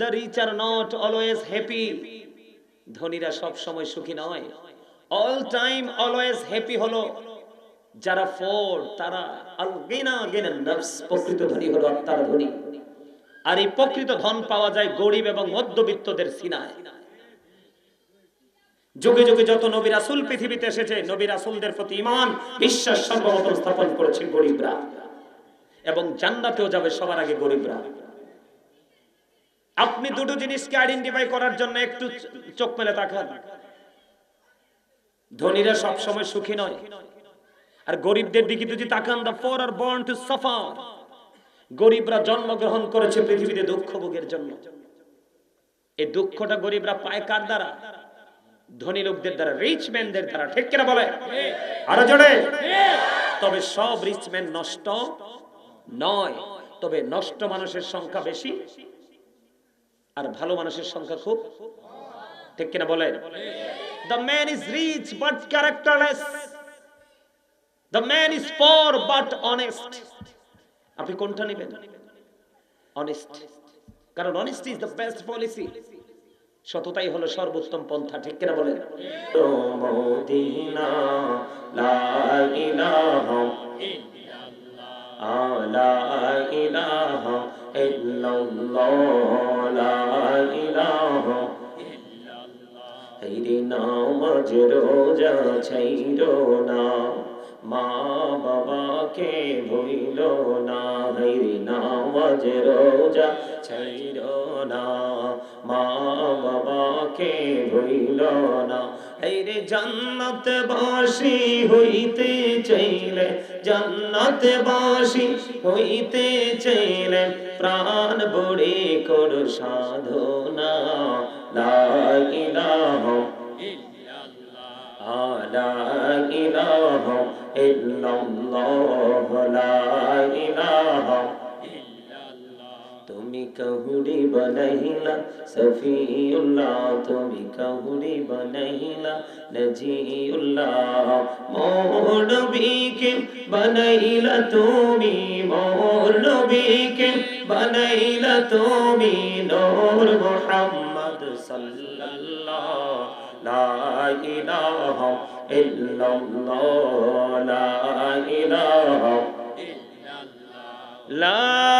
The rich are not always happy ধনীরা সব সময় সুখী নয়। অল টাইম অলওয়েজ হ্যাপি হলো। যারা ফোর তারা প্রকৃত ধনী হলো আত্মার ধনী। আর এই প্রকৃত ধন পাওয়া যায় গরিব এবং মধ্যবিত্তদের সিনায়। যুগে যুগে যত নবী রাসূল পৃথিবীতে এসেছে, নবী রাসূলদের প্রতি ঈমান, বিশ্বাস সর্বপ্রথম স্থাপন করেছে গরিবরা। এবং জান্নাতেও যাবে সবার আগে গরিবরা। আপনি দুটো জিনিসকে আইডেন্টিফাই করার জন্য একটু চোখ মেলে তাকান। ধনীরা সব সময় সুখী নয়। আর গরিবদের দিকে যদি তাকান the poor are born to suffer গরিবরা জন্মগ্রহণ করেছে পৃথিবীতে দুঃখ ভোগের জন্য। এই দুঃখটা গরিবরা পায় কার দ্বারা? ধনী লোকদের দ্বারা রিচ ম্যানদের দ্বারা। ঠিক কিনা বলে আরও জোরে। তবে সব রিচ ম্যান নষ্ট নয়। তবে নষ্ট মানুষের সংখ্যা বেশি। আর ভালো মানুষের সংখ্যা খুব ঠিক কিনা বলে the man is rich but characterless the man is poor but honest আপনি কোনটা নেবেন? অনেস্ট কারণ honest is the best policy সততাই হলো সর্বোত্তম পন্থা, ঠিক কিনা বলেন? মদিনা লা ইলাহা লা ইলাহা ইল্লাল্লাহ। লা ইলাহা হাইরে নামাজ রোজা ছাইরো না, মা বাবাকে ভুইল না হাইরে নামাজ রোজা ছাইরো না, মা বাবাকে ভুইল না হাইরে জান্নাত বাসি হইতে চাইলে, জান্নাত বাসি হইতে চাইলে প্রাণ বড়ে কর সাধনা। লা ইলাহা লা ইলাহা ইল্লাল্লাহ। লা ইলাহা بك هرب ليلا سفي الله بك هرب ليلا نجي الله مول بك بنيلا তুমি মোর নবীকে বানাইলা তুমি নূর মুহাম্মদ সাল্লাল্লাহ লা ইলাহা ইল্লাল্লাহ লা ইলাহা ইল্লাল্লাহ লা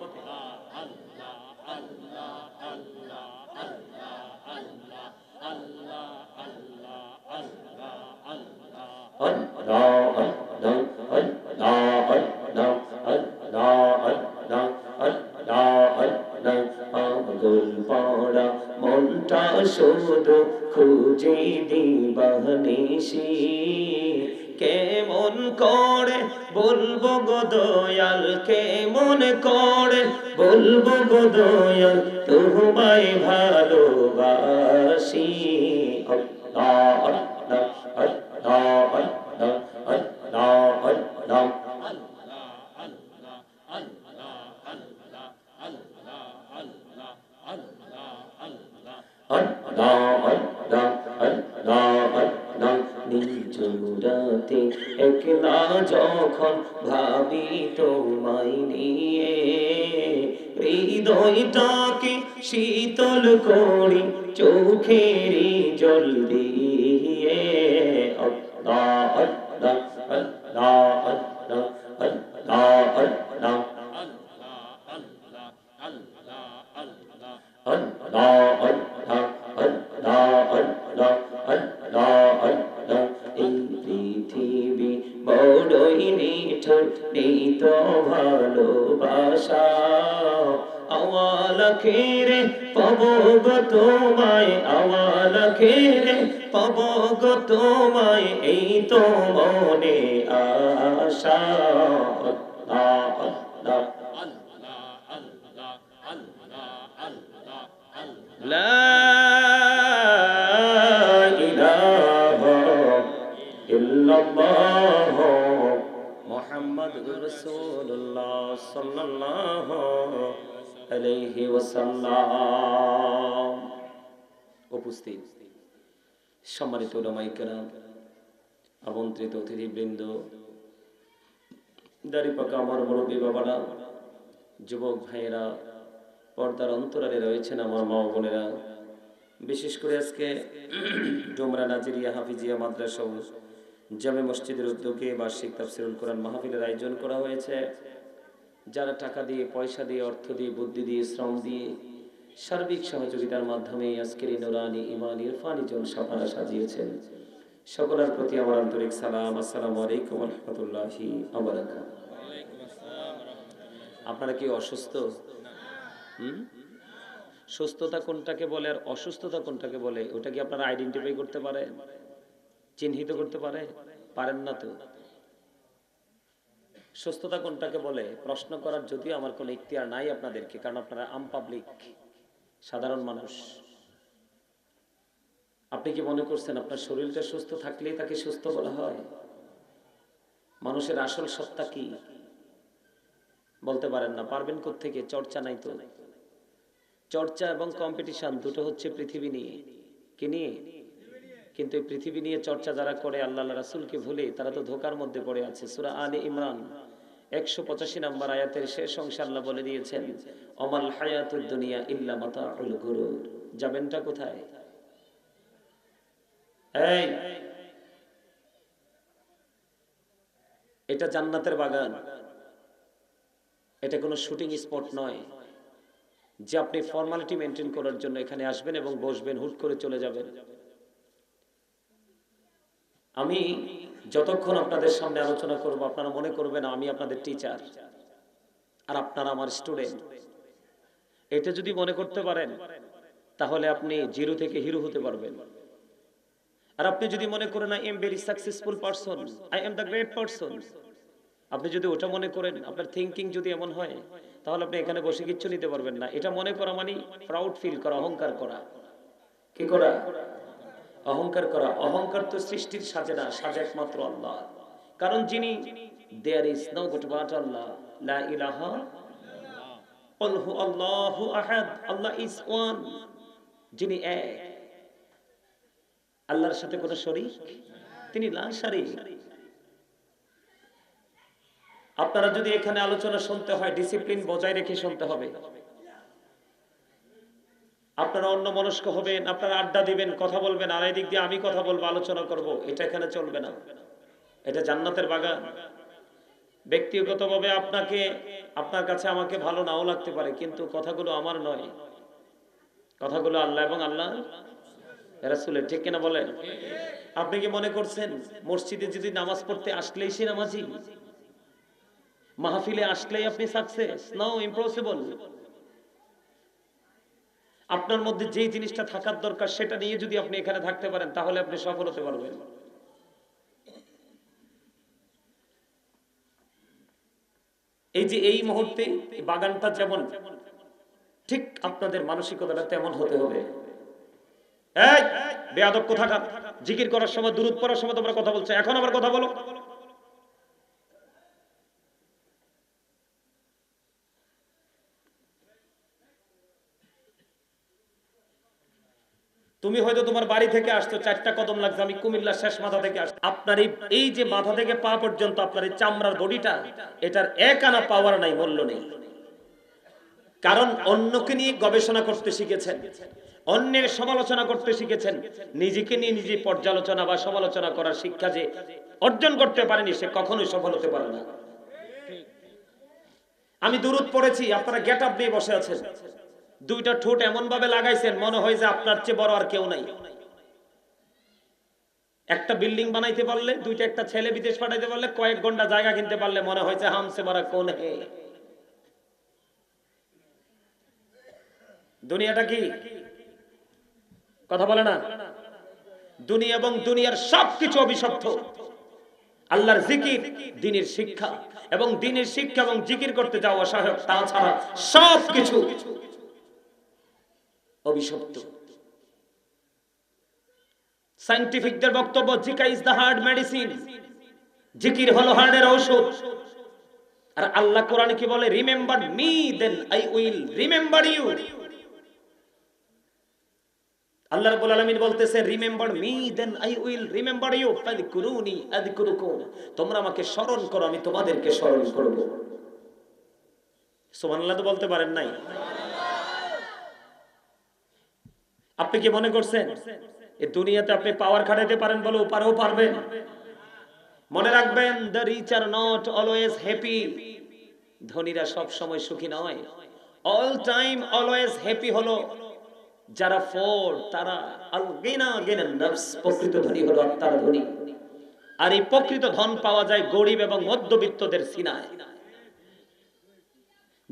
করে? বলব গো দয়াল কেমন করে? বলব গো দয়াল তোমায় ভালোবাসি। নিয়ে হৃদয়টাকে শীতল করি চোখের জল দিয়ে আল্লাহ আল্লাহ আল্লাহ আল্লাহ আল্লাহ আল্লাহ আল্লাহ আল্লাহ খেরে পাব গো তোমায় আওয়াল খেরে পাব গো তোমায় এই তো মনে আশা। আল্লাহ। আলাইহি ওয়াসাল্লাম। উপস্থিত সম্মানিত ওলামাই কেরাম, আমন্ত্রিত অতিথিবৃন্দ দাড়ি পাকা আমার মুরব্বী বাবারা, যুবক ভাইয়েরা, পর্দার অন্তরালে রয়েছেন আমার মা বোনেরা। বিশেষ করে আজকে ডোমরা নাজিরিয়া হাফিজিয়া মাদ্রাসা জামে মসজিদের উদ্যোগে বার্ষিক তাফসিরুল কোরআন মাহফিলের আয়োজন করা হয়েছে। যারা টাকা দিয়ে, পয়সা দিয়ে, অর্থ দিয়ে, বুদ্ধি দিয়ে, শ্রম দিয়ে সার্বিক সহযোগিতার মাধ্যমে আজকের নুরানি ইমান ইরফানি জলসা আপনারা সাজিয়েছেন। সকলের প্রতি আমার আন্তরিক সালাম। আসসালামু আলাইকুম রহমতুল্লাহি আপনারা কি অসুস্থ? হুম? সুস্থতা কোনটাকে বলে আর অসুস্থতা কোনটাকে বলে? ওটা কি আপনারা আইডেন্টিফাই করতে পারেন? চিহ্নিত করতে পারে পারেন না তো? সুস্থতা কোনটাকে বলে? প্রশ্ন করার যদিও আমার কোনো ইখতিয়ার নাই আপনাদেরকে, কারণ আপনারা আম পাবলিক সাধারণ মানুষ। আপনি কি মনে করছেন আপনার শরীরটা সুস্থ থাকলেই তাকে সুস্থ বলা হয়? মানুষের আসল সত্তা কি? বলতে পারেন না, পারবেন থেকে চর্চা নাই তো। চর্চা এবং কম্পিটিশন দুটো হচ্ছে পৃথিবী নিয়ে। কি নিয়ে? কিন্তু পৃথিবী নিয়ে চর্চা যারা করে আল্লাহ রাসুলকে ভুলে, তারা তো ধোকার মধ্যে পড়ে আছে। সুরা আলী ইমরান, একশো পঁচাশি নাম্বার আয়াতের শেষ অংশ আল্লাহ বলে দিয়েছেন, অমাল হায়াতুর দুনিয়া ইল্লা মাতা গুরুর। যাবেনটা কোথায়? এই! এটা জান্নাতের বাগান। এটা কোনো শুটিং স্পট নয়। যে আপনি ফর্মালিটি মেনটেন করার জন্য এখানে আসবেন এবং বসবেন, হুট করে চলে যাবেন। আমি যতক্ষণ আপনাদের সামনে আলোচনা করব, আপনারা মনে করবেন আমি আপনাদের টিচার আর আপনারা আমার স্টুডেন্ট এটা যদি মনে করতে পারেন, তাহলে আপনি জিরো থেকে হিরো হতে পারবেন। আর আপনি যদি মনে করেন I am very successful person I am the great person আপনি যদি ওটা মনে করেন, আপনার থিঙ্কিং যদি এমন হয়, তাহলে আপনি এখানে বসে কিচ্ছু নিতে পারবেন না। এটা মনে করা মানে প্রাউড ফিল করা, অহংকার করা। কি করা? অহংকার করা, অহংকার তো সৃষ্টির সাজে না, সাজে একমাত্র আল্লাহ। কারণ যিনি there is no god but Allah. লা ইলাহা আল্লাহু আহাদ, আল্লাহ ইজ ওয়ান যিনি এক। আল্লাহর সাথে কোনো শরীক? তিনি লা শারীক। আপনারা যদি এখানে আলোচনা শুনতে হয় ডিসিপ্লিন বজায় রেখে শুনতে হবে। আপনারা অন্য মনস্ক হবেন, আপনারা আড্ডা দিবেন, কথা বলবেন, আর এই দিক দিয়ে আমি কথা বলব, আলোচনা করব, এটা এখানে চলবে না। এটা জান্নাতের বাগান। ব্যক্তিগতভাবে আপনাকে, আপনার কাছে আমাকে ভালো নাও লাগতে পারে, কিন্তু কথাগুলো আমার নয়। কথাগুলো আল্লাহ এবং আল্লাহ রাসূলের, ঠিক কিনা বলেন? আপনি কি মনে করছেন, মসজিদে যদি নামাজ পড়তে আসলেই সে নামাজি? মাহফিলে আসলেই আপনি সাকসেস নো ইম্পসিবল আপনার মধ্যে যেই জিনিসটা থাকার দরকার, সেটা নিয়ে যদি আপনি এখানে থাকতে পারেন, তাহলে আপনি সফল হতে পারবেন। এই যে এই মুহূর্তে বাগানটা যেমন, ঠিক আপনাদের মানসিকতাটা তেমন হতে হবে। এই, বেয়াদব জিকির করার সময় দূরত পড়ার সময় তোমরা কথা বলছো। এখন আবার কথা বলো। তুমি হয়তো তোমার বাড়ি থেকে আসছো, চারটা কদম লাগছে, আমি কুমিল্লার শেষ মাথা থেকে আসছি। আপনার এই যে মাথা থেকে পা পর্যন্ত আপনার এই চামড়ার বডিটা, এটার এক আনা পাওয়ার নাই, মূল্য নেই। কারণ অন্যকে নিয়ে গবেষণা করতে শিখেছেন, অন্যের সমালোচনা করতে শিখেছেন, নিজেকে নিয়ে নিজে পর্যালোচনা বা সমালোচনা করার শিক্ষা যে অর্জন করতে পারেনি, সে কখনোই সফল হতে পারে না। আমি দূরত পড়েছি, আপনারা গেট আপ দিয়ে বসে আছেন। দুইটা ঠোঁট এমন ভাবে লাগাইছেন, মনে হয় যে আপনার চেয়ে বড় আর কেউ নাই। একটা বিল্ডিং বানাইতে পারলে, দুইটা একটা ছেলে বিদেশ পাঠাইতে পারলে, কয়েক ঘণ্টা জায়গা কিনতে পারলে মনে হয়েছে হামসে মারা কোন হে। দুনিয়াটা কি? কথা বলে না? দুনিয়া এবং দুনিয়ার সবকিছু অভিশপ্ত। আল্লাহর জিকির দিনের শিক্ষা এবং দিনের শিক্ষা এবং জিকির করতে যাওয়া সহায়ক তাছাড়া সবকিছু অভিশপ্ত। সাইন্টিফিকদের বক্তব্য জিকা ইজ দ্য হার্ড মেডিসিন জিকির হলো হার্টের ঔষধ। আর আল্লাহ কোরআনে কি বলে? Remember me then I will remember you Allah রাব্বুল আলামিন বলতেছে remember me then I will remember you ফাযকুরুনি আযকুরুকুম। তোমরা আমাকে স্মরণ করো, আমি তোমাদেরকে স্মরণ করব। সুবহানাল্লাহ তো বলতে পারেন নাই। আপনি কি মনে করছেন? এই দুনিয়াতে আপনি পাওয়ার খাটাইতে পারেন বলে ওপারেও পারবেন মনে রাখবেন the rich are not always happy ধনীরা সব সময় সুখী নয়। অল টাইম অলওয়েজ হ্যাপি হলো। যারা ফোর তারা আল গিনা গিনা নফস, প্রকৃত ধনী হলো আত্মার ধনী। আর এই প্রকৃত ধন পাওয়া যায় গরিব এবং মধ্যবিত্তদের সিনায়।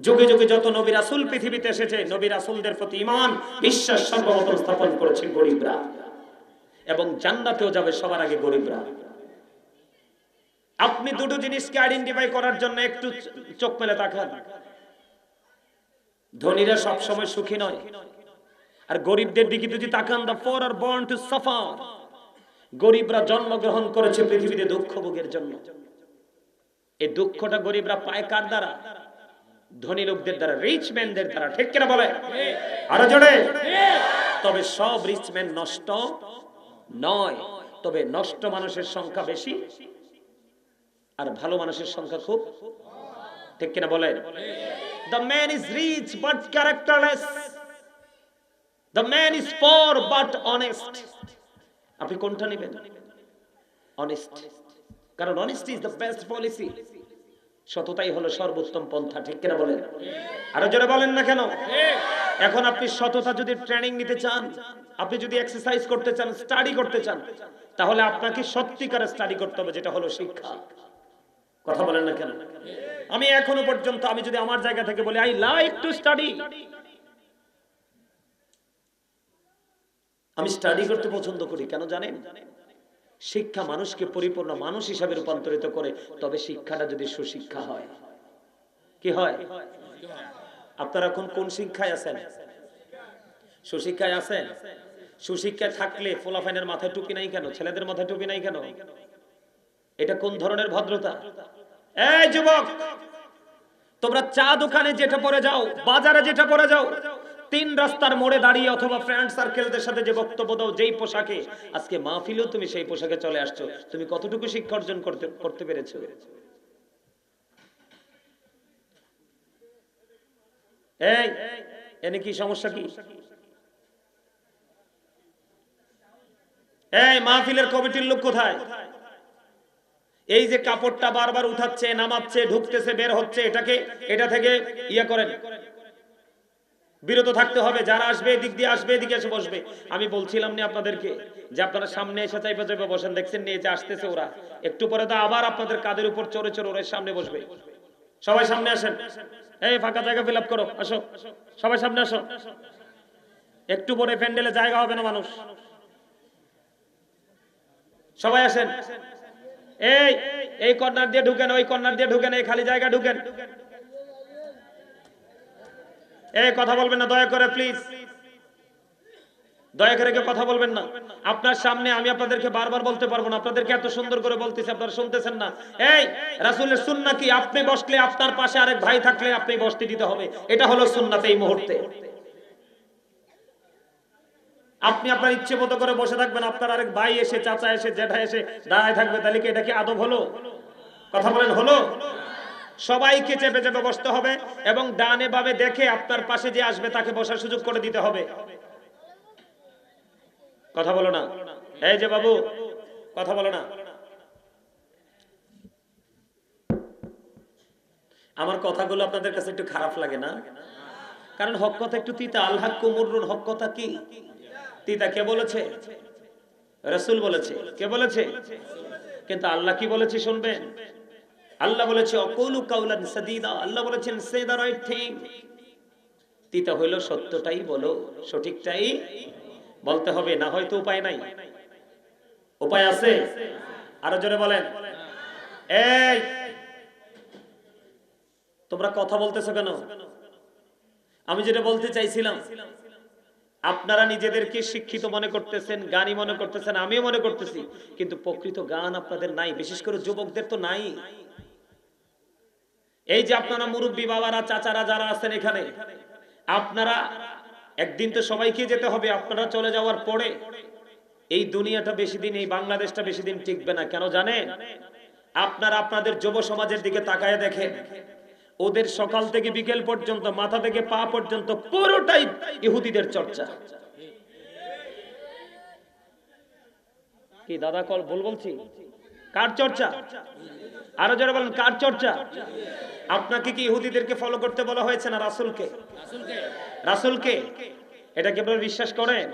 যুগে যুগে যত নবী রাসূল পৃথিবীতে এসেছে, নবী রাসূলদের প্রতি ঈমান বিশ্বাস সর্বপ্রথম স্থাপন করেছে গরিবরা। এবং জান্নাতেও যাবে সবার আগে গরিবরা। আপনি দুটো জিনিসকে আইডেন্টিফাই করার জন্য একটু চোখ মেলে তাকান। ধনীরা সব সময় সুখী নয়। আর গরিবদের দিকে যদি তাকান the poor are born to suffer গরিবরা জন্মগ্রহণ করেছে পৃথিবীতে দুঃখ ভোগের জন্য। এই দুঃখটা গরিবরা পায় কার দ্বারা? ধনী লোকদের দ্বারা রিচ ম্যানদের দ্বারা, ঠিক কিনা বলে? আরও জোরে। তবে সব রিচ ম্যান নষ্ট নয়, তবে নষ্ট মানুষের সংখ্যা বেশি আর ভালো মানুষের সংখ্যা খুব ঠিক কিনা বলেন the man is rich but characterless the man is poor but honest আপনি কোনটা নেবেন? অনেস্ট কারণ honesty is the best policy সততাই হলো সর্বোত্তম পন্থা, ঠিক কিনা বলেন? আরও জোরে বলেন না কেন? এখন আপনি সততা যদি ট্রেনিং নিতে চান, আপনি যদি এক্সারসাইজ করতে চান স্টাডি করতে চান, তাহলে আপনাকে সত্যিকারে স্টাডি করতে হবে, যেটা হলো শিক্ষা। কথা বলেন না কেন? আমি এখনও পর্যন্ত, আমি যদি আমার জায়গা থেকে বলি আই লাইক টু স্টাডি আমি স্টাডি করতে পছন্দ করি, কেন জানেন? শিক্ষা মানুষকে পরিপূর্ণ মানুষ হিসাবে রূপান্তরিত করে, তবে শিক্ষাটা যদি সুশিক্ষা হয়, কি হয়? আপনারা এখন কোন শিক্ষায় আছেন? সুশিক্ষায় আছেন? সুশিক্ষায় থাকলে ফোলাফাইনের মাথায় টুপি নাই কেন? ছেলেদের মাথায় টুপি নাই কেন? এটা কোন ধরনের ভদ্রতা? এই যুবক! তোমরা চা দোকানে যেটা পরে যাও, বাজারে যেটা পরে যাও তিন রাস্তার মোড়ে দাঁড়িয়ে অথবা ফ্রেন্ড সার্কেলদের সাথে যে বক্তব্য দাও, যেই পোশাকে। আজকে মাহফিলেও তুমি সেই পোশাকে চলে আসছো। তুমি কতটুকু শিক্ষা অর্জন করতে করতে পেরেছ? এই, এনে কি সমস্যা কি? এই, মাহফিলের কমিটির লোক কোথায়? এই যে কাপড়টা বারবার উঠাচ্ছে, নামাচ্ছে, ঢুকতেছে, বের হচ্ছে, এটাকে, এটা থেকে ইয়ে করেন। বিরত থাকতে হবে, যারা আসবে, এদিক দিয়ে আসবে, এদিকে এসে বসবে। আমি বলছিলাম না আপনাদেরকে যে আপনারা সামনে এসে চাইবে চাইবে বসেন, দেখছেন নিয়ে যে আসতেছে ওরা। একটু পরে তো আবার আপনাদের কাদের উপর চড়ে চড়ে ওরা সামনে বসবে। সবাই সামনে আসেন। এই ফাঁকা জায়গা ফিল করো, আসো। সবাই সামনে আসো। একটু পরে প্যান্ডেলে জায়গা হবে না মানুষ। সবাই আসেন। এই এই কর্নার দিয়ে ঢুকেন, ওই কর্নার দিয়ে ঢুকেন, এই খালি জায়গা ঢুকেন। এই কথা বলবেন না, দয়া করে প্লিজ দয়া করে কেউ কথা বলবেন না। আপনার সামনে আমি আপনাদেরকে বারবার বলতে পারব না। আপনাদেরকে এত সুন্দর করে বলতেছি, আপনারা শুনতেছেন না। এই, রাসূলের সুন্নাহ কি? আপনি বসলে আপনার পাশে আরেক ভাই থাকলে আপনি বসতে দিতে হবে। এটা হলো সুন্নাত এই মুহূর্তে। আপনি আপনার ইচ্ছে মতো করে বসে থাকবেন, আপনার আরেক ভাই এসে, চাচা এসে, জেঠা এসে দাঁড়ায় থাকবে। তাহলে কি এটা কি আদব হলো? কথা বলেন, হলো? সবাইকে চেপে চেপে বসতে হবে এবং ডানে বাবে দেখে আপনার পাশে যে আসবে তাকে বসার সুযোগ করে দিতে হবে। কথা বলো না। এই যে বাবু, কথা বলো না। আমার কথাগুলো আপনাদের কাছে একটু খারাপ লাগে না? কারণ হক কথা একটু তিতা। আল্লাহ কুমুরুন হক কথা কি? তিতা কে বলেছে? রসুল বলেছে। কে বলেছে? কিন্তু আল্লাহ কি বলেছে শুনবেন? আল্লাহ বলেছে, অকুলু কাউলান সাদিদা। আল্লাহ বলেছেন সে দা রাইট থিং তিতা হইল, সত্যটাই বলো, সঠিকটাই বলতে হবে, না হয়তো উপায় নাই। উপায় আছে? আরও জোরে বলেন। এই, তোমরা কথা বলতেছো কেন? আমি যেটা বলতে চাইছিলাম, আপনারা নিজেদেরকে শিক্ষিত মনে করতেছেন গানই মনে করতেছেন, আমিও মনে করতেছি, কিন্তু প্রকৃত গান আপনাদের নাই, বিশেষ করে যুবকদের তো নাই। এই যে আপনারা মুরব্বী বাবারা, চাচারা যারা আছেন এখানে, আপনারা একদিন তো সবাইকে যেতে হবে, আপনারা চলে যাওয়ার পরে এই দুনিয়াটা বেশি দিন, এই বাংলাদেশটা বেশি দিন টিকবে না। কেন জানেন? আপনারা আপনাদের যুব সমাজের দিকে তাকায় দেখেন। ওদের সকাল থেকে বিকেল পর্যন্ত, মাথা থেকে পা পর্যন্ত পুরোটাই ইহুদিদের চর্চা। কি দাদা কল ভুল বলছি? কার চর্চা? আরও যারা বলেন, কার চর্চা? আপনাকে কি ইহুদিদেরকে ফলো করতে বলা হয়েছে না রাসুলকে? রাসুলকে? এটা কি আপনারা বিশ্বাস করেন?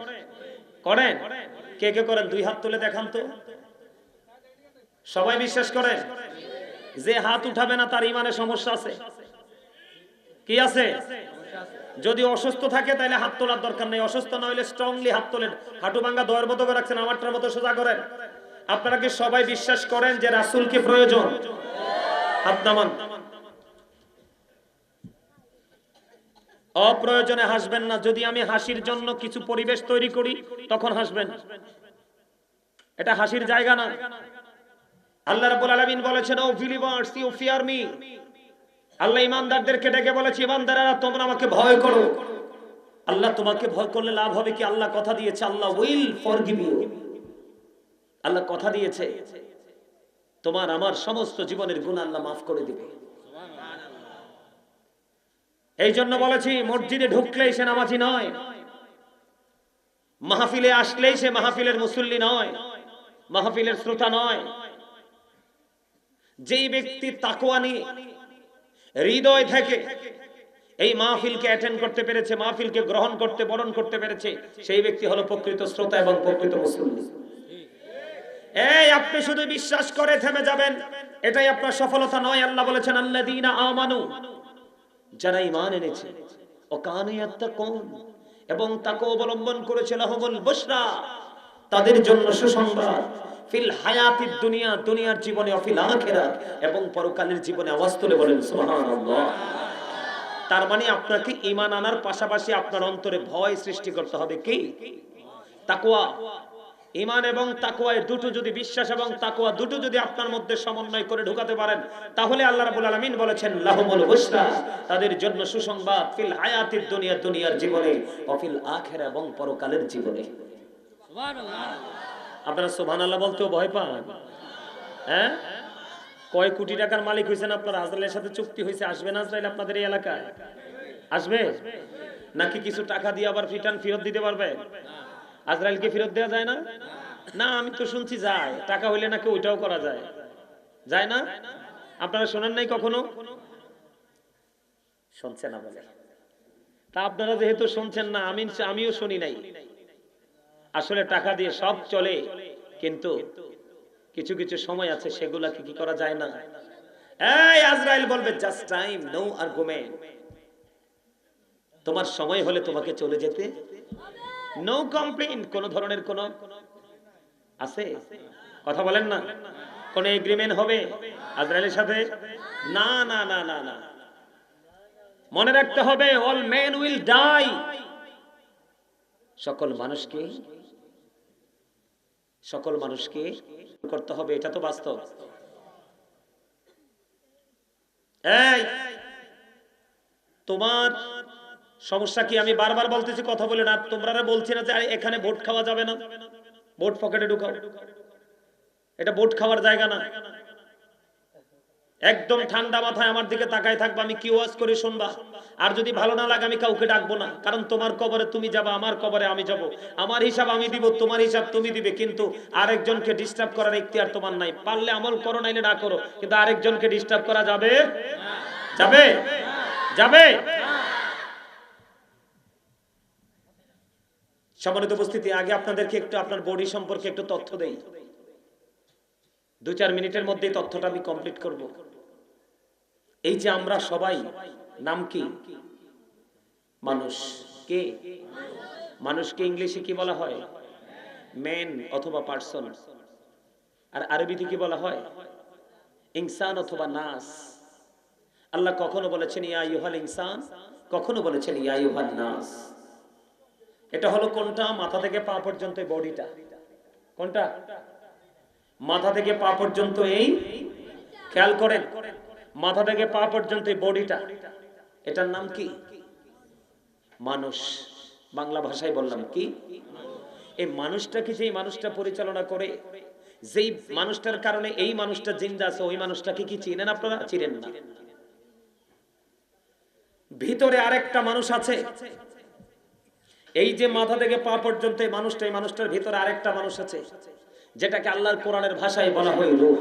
করেন? কে কে করেন? দুই হাত তুলে দেখান তো। সবাই বিশ্বাস করেন? যে হাত উঠাবে না তার ইমানে সমস্যা আছে। কি আছে? যদি অসুস্থ থাকে তাহলে হাত তোলার দরকার নেই। অসুস্থ না হলে স্ট্রংলি হাত তোলেন। হাঁটু ভাঙ্গা দয়ের মতো করে রাখছেন, আমারটার মতো সোজা করেন। আপনারা কি সবাই বিশ্বাস করেন যে রাসূলকে প্রয়োজন? হাত নামান। অপ্রয়োজনে হাসবেন না। যদি আমি হাসির জন্য কিছু পরিবেশ তৈরি করি, তখন হাসবেন। এটা হাসির জায়গা না। আল্লাহ রাব্বুল আলামিন বলেছেন O believers you fear me Allah ইমানদারদেরকে ডেকে বলেছে, ইমানদারেরা, তোমরা আমাকে ভয় করো। আল্লাহ তোমাকে ভয় করলে লাভ হবে কি? আল্লাহ কথা দিয়েছে, Allah will forgive you Allah কথা দিয়েছে, তোমার আমার সমস্ত জীবনের গুণ আল্লাহ মাফ করে দিবে। এই জন্য বলেছি, মসজিদে ঢুকলেই সে নামাজি নয়। মাহফিলে আসলেই সে মাহফিলের মুসল্লি নয়, মাহফিলের শ্রোতা নয়। যেই ব্যক্তি তাকোয়া নিয়ে হৃদয় থেকে এই মাহফিলকে অ্যাটেন্ড করতে পেরেছে, মাহফিলকে গ্রহণ করতে, বরণ করতে পেরেছে, সেই ব্যক্তি হলো প্রকৃত শ্রোতা এবং প্রকৃত মুসল্লি। এই, আপনি শুধু বিশ্বাস করে থেমে যাবেন। এটাই আপনার সফলতা নয়, আল্লাহ বলেছেন, আল্লাযীনা আমানু যারা ইমান এনেছে। ও কানে কোন এবং তাকে অবলম্বন করেছে লাহুমুল বুশরা। তাদের জন্য সুসংবাদ, ফিল হায়াতিদ দুনিয়া, দুনিয়ার জীবনে অফিল আখিরাত, এবং পরকালের জীবনে আওয়াজ তুলে বলেন তার মানে আপনাকে ঈমান আনার পাশাপাশি আপনার অন্তরে ভয় সৃষ্টি করতে হবে কি? তাকওয়া। ইমান এবং তাকওয়া এই দুটো যদি বিশ্বাস এবং তাকুয়া দুটো যদি আপনার মধ্যে সমন্বয় করে ঢুকাতে পারেন তাহলে আল্লাহ রাব্বুল আলামিন বলেছেন লাহুমুল বুশরা তাদের জন্য সুসংবাদ ফিল হায়াতিদ দুনিয়া দুনিয়ার জীবনে অফিল আখিরা এবং পরকালের জীবনে। আপনারা সুবহানাল্লাহ বলতেও ভয় পান। হ্যাঁ? কয় কোটি টাকার মালিক হয়েছেন আপনার? আজরাইলের সাথে চুক্তি হয়েছে আসবে না আজরাইল আপনাদের এই এলাকায়? আসবে? নাকি কিছু টাকা দিয়ে আবার রিটার্ন ফেরত দিতে পারবে? আজরাইলকে ফেরত দেওয়া যায় না? না, আমি তো শুনছি যায়। টাকা হইলে নাকি ওইটাও করা যায়। যায় না? আপনারা শোনেন নাই কখনো? শুনছে না বলে। তা আপনারা যেহেতু শুনছেন না, আমি আমিও শুনি নাই। আসলে টাকা দিয়ে সব চলে, কিন্তু কিছু কিছু সময় আছে সেগুলাকে কি করা যায় না? এই আজরাইল বলবে জাস্ট টাইম নো আর্গুমেন্ট তোমার সময় হলে তোমাকে চলে যেতে নো কমপ্লেন কোন ধরনের কোন আছে? কথা বলেন না। কোন এগ্রিমেন্ট হবে? আজরাইলের সাথে? না না না না না। মনে রাখতে হবে অল ম্যান উইল ডাই সকল মানুষকে সকল মানুষকে করতে হবে, এটা তো বাস্তব। তোমার সমস্যা কি? আমি বারবার বলতেছি, কথা বলে না। তোমরা বলছি না যে এখানে ভোট খাওয়া যাবে না। ভোট পকেটে ঢুকাও। এটা ভোট খাওয়ার জায়গা না। একদম ঠান্ডা মাথায় আমার দিকে তাকায় থাকবা, আমি কি ওয়াজ করে শুনবা? আর যদি ভালো না লাগে, আমি কাউকে ডাকবো না। কারণ তোমার কবরে তুমি যাবা, আমার কবরে আমি যাব। আমার হিসাব আমি দিব, তোমার হিসাব তুমি দিবে। কিন্তু আরেকজনকে ডিস্টার্ব করার ইখতিয়ার তোমার নাই। পারলে আমল করো, নাইলে না করো। কিন্তু আরেকজনকে ডিস্টার্ব করা যাবে? যাবে? যাবে? সম্মানিত উপস্থিতি, আগে আপনাদেরকে একটু আপনার বডি সম্পর্কে একটু তথ্য দেই। দু চার মিনিটের মধ্যে তথ্যটা আমি কমপ্লিট করব। এই যে আমরা সবাই, নাম কি? মানুষ। কে? মানুষকে ইংলিশে কি বলা হয়? ম্যান অথবা পার্সন আর আরবিতে কি বলা হয়? ইনসান অথবা নাস। আল্লাহ কখনো বলেছেন, ইয়া ইউহাল ইনসান কখনো বলেছেন, ইয়া ইউহাল নাস এটা হলো কোনটা? মাথা থেকে পা পর্যন্ত বডিটা কোনটা? মাথা থেকে পা পর্যন্ত এই খেয়াল করেন। মাথা থেকে পা পর্যন্ত এই বডিটা এটার নাম কি? মানুষ। বাংলা ভাষায় বললাম, কি? এই মানুষটাকে যেই মানুষটা পরিচালনা করে? যেই মানুষটার কারণে এই মানুষটা জিন্দা আছে, ওই মানুষটাকে কি চিনেন আপনারা? চিনেন না। ভিতরে আরেকটা মানুষ আছে। এই যে মাথা থেকে পা পর্যন্ত এই মানুষটা, এই মানুষটার ভিতরে আরেকটা মানুষ আছে, যেটাকে আল্লাহর কোরআনের ভাষায় বলা হয় রূহ।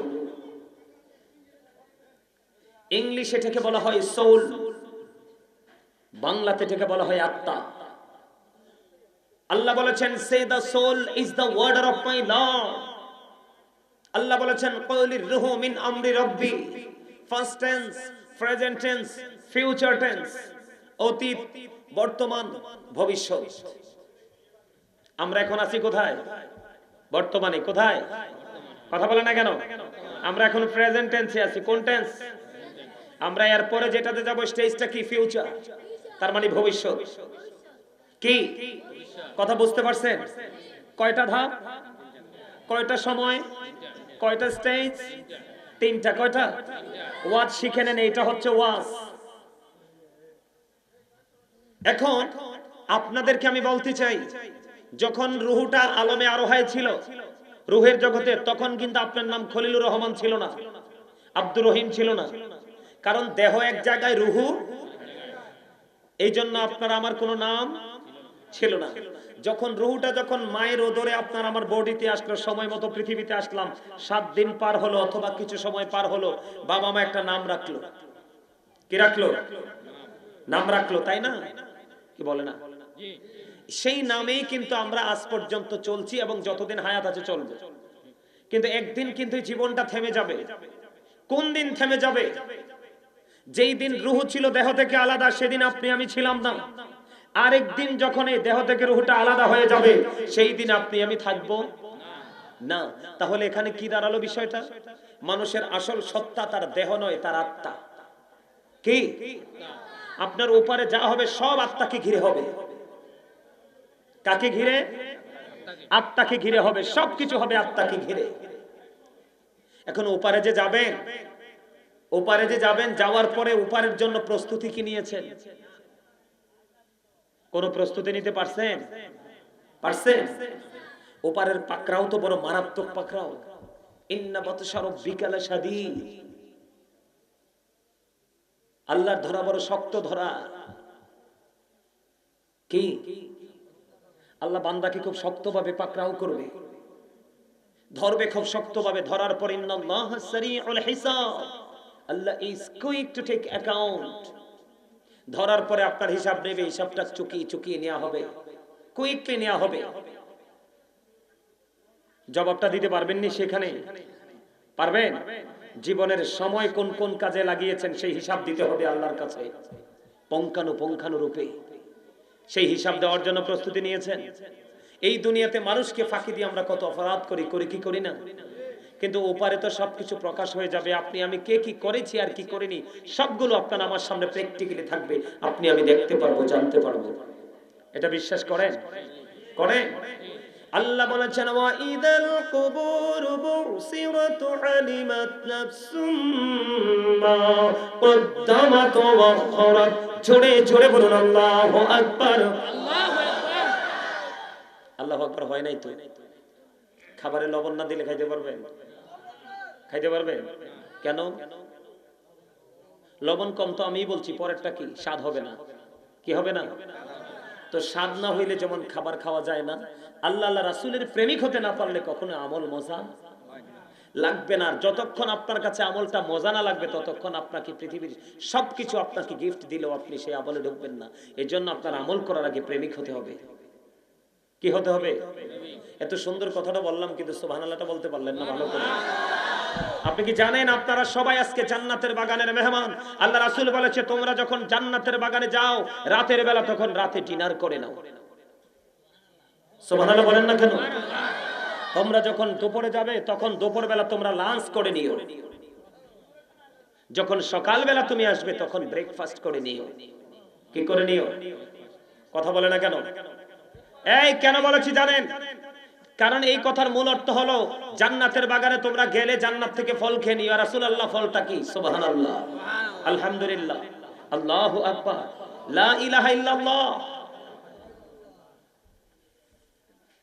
ইংলিশ এটাকে বলা হয় সোল, বাংলাতে এটাকে বলা হয় আত্মা। আল্লাহ বলেছেন say the soul is the order of my Lord Allah বলেছেন কলির রুহু মিন আমরি রব্বি first tense present tense future tense অতীত বর্তমান ভবিষ্যৎ। আমরা এখন আছি কোথায়? বর্তমানে কোথায়? কথা বলে না কেন? আমরা এখন প্রেজেন্ট টেন্সে আছি। কোন টেন্স আমরা এর পরে যেটাতে যাব স্টেজটা কি? ফিউচার তার মানে ভবিষ্যৎ। কি? কথা বুঝতে পারছেন? কয়টা ধাপ? কয়টা সময়? কয়টা স্টেজ তিনটা, কয়টা? ওয়াজ শিখে নেন এটা হচ্ছে ওয়াজ এখন আপনাদেরকে আমি বলতে চাই, যখন রুহুটা আলমে আরোহায় ছিল, রুহের জগতে, তখন কিন্তু আপনার নাম খলিলুর রহমান ছিল না, আব্দুর রহিম ছিল না। কারণ দেহ এক জায়গায় রুহু এই জন্য আপনার আমার কোনো নাম ছিল না। যখন রুহুটা যখন মায়ের ওদরে আপনার আমার বডিতে আসলো, সময় মতো পৃথিবীতে আসলাম, সাত দিন পার হলো অথবা কিছু সময় পার হলো, বাবা মা একটা নাম রাখল। কি রাখল? নাম রাখল, তাই না? কি বলে না? সেই নামেই কিন্তু আমরা আজ পর্যন্ত চলছি এবং যতদিন হায়াত আছে চলবে। কিন্তু একদিন কিন্তু জীবনটা থেমে যাবে। কোন দিন থেমে যাবে? যেই দিন রুহু ছিল দেহ থেকে আলাদা, সেদিন আপনি আমি ছিলাম না। আরেক দিন যখন এই দেহ থেকে রুহুটা আলাদা হয়ে যাবে, সেই দিন আপনি আমি থাকব না। তাহলে এখানে কি দাঁড়াল বিষয়টা? মানুষের আসল সত্তা তার দেহ নয়, তার আত্মা। কি? আপনার ওপারে যা হবে, সব আত্মাকে ঘিরে হবে। কাকে ঘিরে? আত্মাকে ঘিরে হবে, সবকিছু হবে আত্মাকে ঘিরে। এখন ওপারে যে যাবেন, ওপারে যে যাবেন, যাওয়ার পরে ওপারের জন্য প্রস্তুতি কি নিয়েছেন? কোন প্রস্তুতি নিতে পারছেন? পারছেন? ওপারের পাকরাও তো বড় মারাত্মক পাকরাও ইন্না বতসার বিকালে সাদি আল্লাহর ধরা বড় শক্ত ধরা। কি? আল্লাহ বান্দাকে খুব শক্তভাবে পাকরাও করবে। ধরবে খুব শক্তভাবে, ধরার পর Allah is quick to take account ধরার পরে আপনার হিসাব নেবে, হিসাবটা চুকিয়ে চুকিয়ে নেওয়া হবে। কুইকলি নেওয়া হবে। জবাবটা দিতে পারবেননি সেখানে। পারবেন? জীবনের সময় কোন কোন কাজে লাগিয়েছেন সেই হিসাব দিতে হবে আল্লাহর কাছে। পঙ্কানু পঙ্কানু রূপে। সেই হিসাব দেওয়ার জন্য প্রস্তুতি নিয়েছেন। এই দুনিয়াতে মানুষকে ফাঁকি দিয়ে আমরা কত অপরাধ করি করি কি করি না? কিন্তু ওপারে তো সবকিছু প্রকাশ হয়ে যাবে। আপনি, আমি কে কি করেছি আর কি করিনি, সবগুলো আপনার আমার সামনে প্র্যাকটিক্যালি থাকবে। আপনি, আমি দেখতে পারব, জানতে পারব। এটা বিশ্বাস করেন? করেন? আল্লাহ বলেছেন ওয়া ইদাল কুবুর বুসিরাত আলিমাত নাফসুম মা কদ্দামাত ওয়া আখরাত জোরে জোরে বলুন, আল্লাহু আকবার। আল্লাহু আকবার হয় নাই তো? খাবারে লবণ না দিলে খাইতে পারবেন? খাইতে পারবেন? কেন? লবণ কম তো আমি বলছি, পরেরটা কি? স্বাদ হবে না। কি হবে না? তো স্বাদ না হইলে যেমন খাবার খাওয়া যায় না আল্লাহ আল্লাহ রাসুলের প্রেমিক হতে না পারলে কখনো আমল মজা লাগবে না। যতক্ষণ আপনার কাছে আমলটা মজা না লাগবে, ততক্ষণ আপনাকে পৃথিবীর সবকিছু আপনাকে গিফট দিলেও আপনি সেই আমলে ঢুকবেন না। এই জন্য আপনার আমল করার আগে প্রেমিক হতে হবে। কি হতে হবে? এত সুন্দর কথাটা বললাম, কিন্তু সুবহানাল্লাহটা বলতে পারলেন না ভালো করে। আপনি কি জানেন, আপনারা সবাই আজকে জান্নাতের বাগানের মেহমান। আল্লাহ রাসুল বলেছে, তোমরা যখন জান্নাতের বাগানে যাও, রাতের বেলা তখন রাতে ডিনার করে নাও। বলেন না কেন? তোমরা যখন দুপুরে যাবে, তখন দুপুর বেলা তোমরা লাঞ্চ করে নিও। যখন তুমি আসবে, তখন ব্রেকফাস্ট করে নিও। কি করে নিও? কথা বলে না কেন? এই, কেন বলেছি জানেন? কারণ এই কথার মূল অর্থ হলো, জান্নাতের বাগানে তোমরা গেলে জান্নাত থেকে ফল খেয়ে নিও। রাসূলুল্লাহ ফলটা কি? সুবহানাল্লাহ। আলহামদুলিল্লাহ। আল্লাহু আকবার। লা ইলাহা ইল্লাল্লাহ।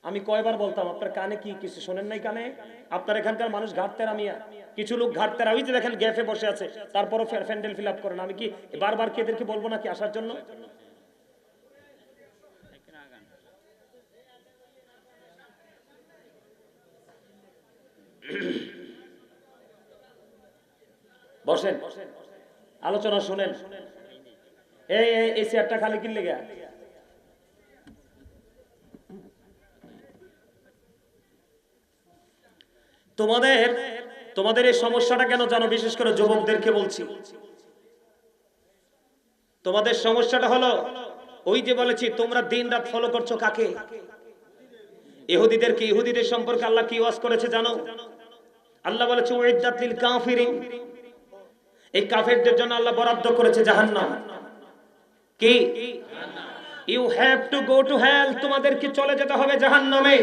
আমি কয়বার বলতাম, আপনার কানে কি কিছু শোনেন নাই কানে? আপনার এখানকার মানুষ ঘাটতেরা মিয়া কিছু লোক ঘাটতেরা ওই যে দেখেন গ্যাফে বসে আছে, তারপরও ফ্যান্ডেল ফিল আপ করেন আমি কি বারবার কি এদেরকে বলব নাকি আসার জন্য? বসেন, আলোচনা শুনেন। এই এই চেয়ারটা খালি কিনলে গা তোমাদের তোমাদের এই সমস্যাটা কেন জানো? বিশেষ করে যুবকদেরকে বলছি। তোমাদের সমস্যাটা হলো, ওই যে বলেছি, তোমরা দিন রাত ফলো করছ কাকে? ইহুদিদেরকে। ইহুদিদের সম্পর্কে আল্লাহ কি ওয়াজ করেছে জানো? আল্লাহ বলেছে লিল কাফিরিন। এই কাফেরদের জন্য আল্লাহ বরাদ্দ করেছে জাহান্নাম। কি? You have to go to hell তোমাদেরকে চলে যেতে হবে জাহান্নামে।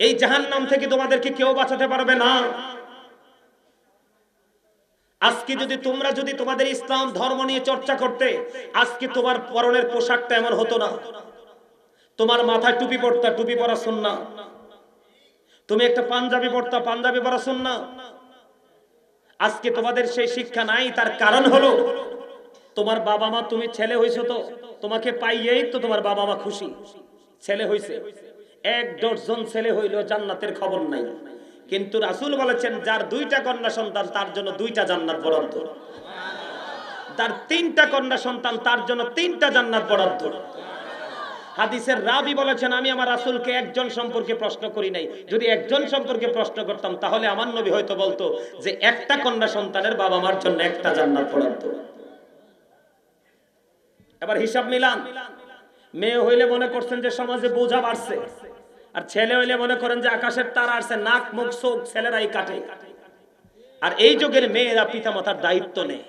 এই জাহান্নাম থেকে তোমাদেরকে কেউ বাঁচাতে পারবে না। আজকে যদি তোমরা যদি তোমাদের ইসলাম ধর্ম নিয়ে চর্চা করতে, আজকে তোমার পরনের পোশাকটা এমন হতো না। তোমার মাথায় টুপি পড়তা, টুপি পরা না তুমি একটা পাঞ্জাবি পড়তা, পাঞ্জাবি পরা না আজকে তোমাদের সেই শিক্ষা নাই, তার কারণ হলো তোমার বাবা মা তুমি ছেলে হয়েছো তো, তোমাকে পাইয়েই তো তোমার বাবা মা খুশি। ছেলে হয়েছে। এক ডজন ছেলে হইল জান্নাতের খবর নাই। কিন্তু রাসূল বলেছেন, যার দুইটা কন্যা সন্তান, তার জন্য দুইটা জান্নাত বরাদ্দ। তার তিনটা কন্যা সন্তান, তার জন্য তিনটা জান্নাত বরাদ্দ। হাদিসের রাবি বলেছেন, আমি আমার রাসূলকে একজন সম্পর্কে প্রশ্ন করি নাই। যদি একজন সম্পর্কে প্রশ্ন করতাম, তাহলে আমার নবী হয়তো বলতো যে, একটা কন্যা সন্তানের বাবা মার জন্য একটা জান্নাত বরাদ্দ। এবার হিসাব মিলান। মেয়ে হইলে মনে করছেন যে, সমাজে বোঝা বাড়ছে। আর ছেলে হইলে মনে করেন যে আকাশের তারা আসছে, নাক, মুখ, চোখ, ছেলেরাই কাটে। আর এই যুগের মেয়েরা পিতামাতার দায়িত্ব নেই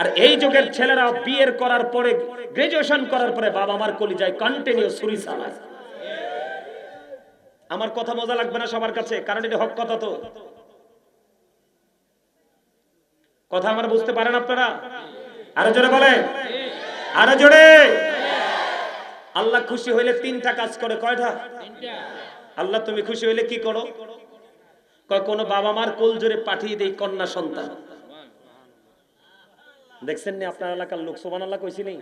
আর এই যুগের ছেলেরা বিয়ের করার পরে গ্রাজুয়েশন করার পরে বাবা মার কলি যায় কন্টিনিউ ছুরি চালায়। আমার কথা মজা লাগবে না সবার কাছে, কারণ এটা হক কথা তো। কথা আমার বুঝতে পারেন আপনারা? আরও জোরে বলেন। আরও জোরে। আল্লাহ খুশি হইলে তিনটা কাজ করে কয়টা? আল্লাহ তুমি খুশি হইলে কি করো? কয় কোন বাবা মার কোল জোরে পাঠিয়ে দেই কন্যা সন্তান। দেখছেন নি আপনার এলাকার লোক? সোমান আল্লাহ কইছি নেই